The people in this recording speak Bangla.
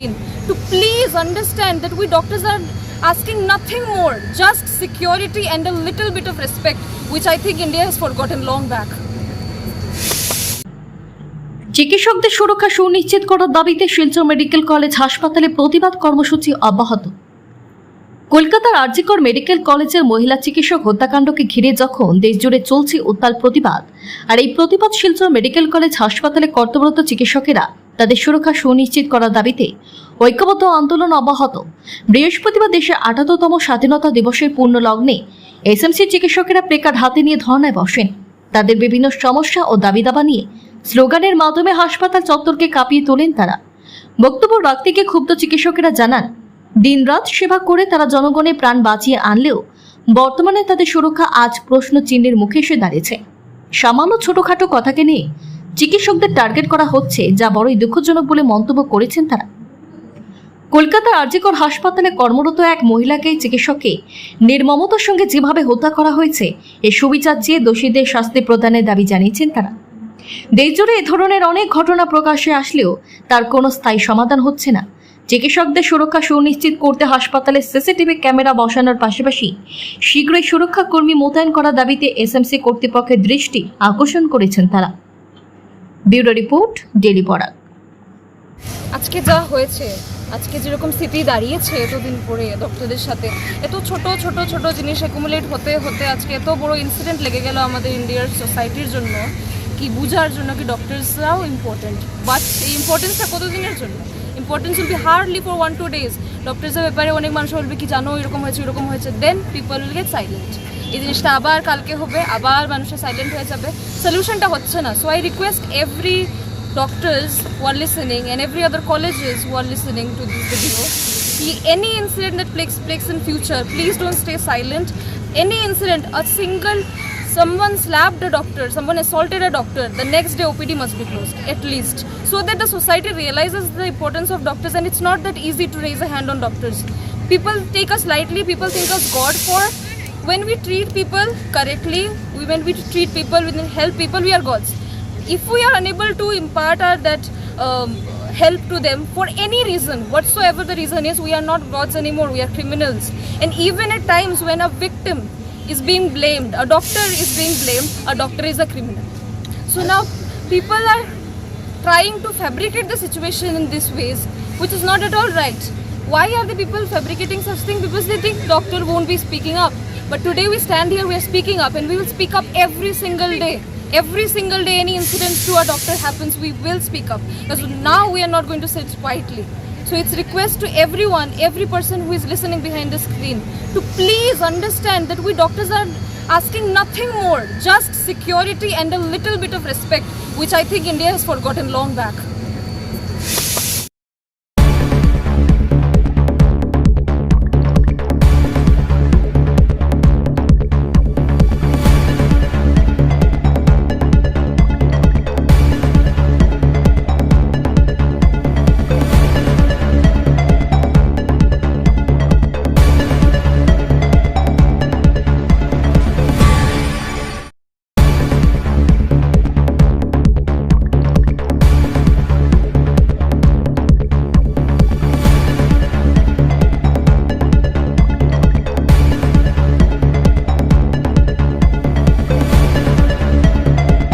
to please understand that we doctors are asking nothing more, just security and a little bit of respect, which I think India has forgotten long back. চিকিৎসকদের সুরক্ষা সুনিশ্চিত করার দাবিতে শিলচর মেডিকেল কলেজ হাসপাতালে প্রতিবাদ কর্মসূচি অব্যাহত কলকাতার আরজিকর মেডিকেল কলেজের মহিলা চিকিৎসক হত্যাকাণ্ডকে ঘিরে যখন দেশজুড়ে চলছে উত্তাল প্রতিবাদ আর এই প্রতিবাদ শিলচর মেডিকেল কলেজ হাসপাতালে কর্তব্যরত চিকিৎসকেরা তাদের সুরক্ষা সুনিশ্চিত করার দাবিতে ঐক্যবদ্ধ আন্দোলন অব্যাহত। বৃহস্পতিবার দেশের আঠাত্তরতম স্বাধীনতা দিবসের পূর্ণ লগ্নে এসএমসি চিকিৎসকেরা প্লেকার্ড হাতে নিয়ে ধর্নায় বসেন। তাদের বিভিন্ন সমস্যা ও দাবি দাবা নিয়ে স্লোগানের মাধ্যমে হাসপাতাল চত্বরকে কাঁপিয়ে তোলেন তারা। বক্তব্য রাখতে গিয়ে ক্ষুব্ধ চিকিৎসকেরা জানান, দিনরাত সেবা করে তারা জনগণের প্রাণ বাঁচিয়ে আনলেও বর্তমানে তাদের সুরক্ষা আজ প্রশ্ন চিহ্নের মুখে এসে দাঁড়িয়েছে। সামান্য ছোটখাটো কথাকে নিয়ে চিকিৎসকদের টার্গেট করা হচ্ছে, যা বড়ই দুঃখজনক বলে মন্তব্য করেছেন তারা। কলকাতার আরজিকর হাসপাতালে কর্মরত এক মহিলাকে চিকিৎসককে নির্মমতার সঙ্গে যেভাবে হত্যা করা হয়েছে, এ সুবিচার চেয়ে দোষীদের শাস্তি প্রদানের দাবি জানিয়েছেন তারা। দেশজুড়ে এ ধরনের অনেক ঘটনা প্রকাশ্যে আসলেও তার কোনো স্থায়ী সমাধান হচ্ছে না। চিকিৎসকদের সুরক্ষা সুনিশ্চিত করতে হাসপাতালে সিসিটিভি ক্যামেরা বসানোর পাশাপাশি শীঘ্রই সুরক্ষা কর্মী মোতায়েন করার দাবিতে এসএমসি কর্তৃপক্ষের দৃষ্টি আকর্ষণ করেছেন তারা। ব্যুরো রিপোর্ট ডেলি পড়া। আজকে যা হয়েছে, আজকে যেরকম স্থিতি দাঁড়িয়েছে এতদিন পরে ডক্টরদের সাথে, এত ছোট ছোট ছোট জিনিস অ্যাকুমুলেট হতে হতে আজকে এত বড় ইনসিডেন্ট লেগে গেল আমাদের ইন্ডিয়ার সোসাইটির জন্য, কি বুঝার জন্য কি ডক্টরসরাও ইম্পর্টেন্ট বাট এই ইম্পর্টেন্সটা কতদিনের জন্য? Importance will be hardly for one two days ডক্টরসের ব্যাপারে অনেক মানুষ বলবে কি জানো এরকম হয়েছে এরকম হয়েছে then people will get silent এই জিনিসটা আবার কালকে হবে আবার মানুষের সাইলেন্ট হয়ে যাবে সলিউশনটা হচ্ছে না so I request every doctors who are listening and every other colleges who are listening to this video ki- any incident that takes place in future please don't stay silent any incident a single someone slapped a doctor someone assaulted a doctor the next day opd must be closed at least so that the society realizes the importance of doctors and it's not that easy to raise a hand on doctors people take us lightly people think us god for when we treat people correctly when we treat people when we help people we are gods. If we are unable to impart our that um, help to them for any reason whatsoever the reason is we are not gods anymore we are criminals. And even at times when a victim is being blamed a doctor is being blamed a doctor is a criminal. So now people are trying to fabricate the situation in these ways which is not at all right. Why are the people fabricating such things because they think doctor won't be speaking up but today we stand here we are speaking up and we will speak up every single day. Every single day any incident to a doctor happens we will speak up. Because now we are not going to sit quietly. So it's request to everyone every person who is listening behind the screen to please understand that we doctors are asking nothing more just security and a little bit of respect which i think india has forgotten long back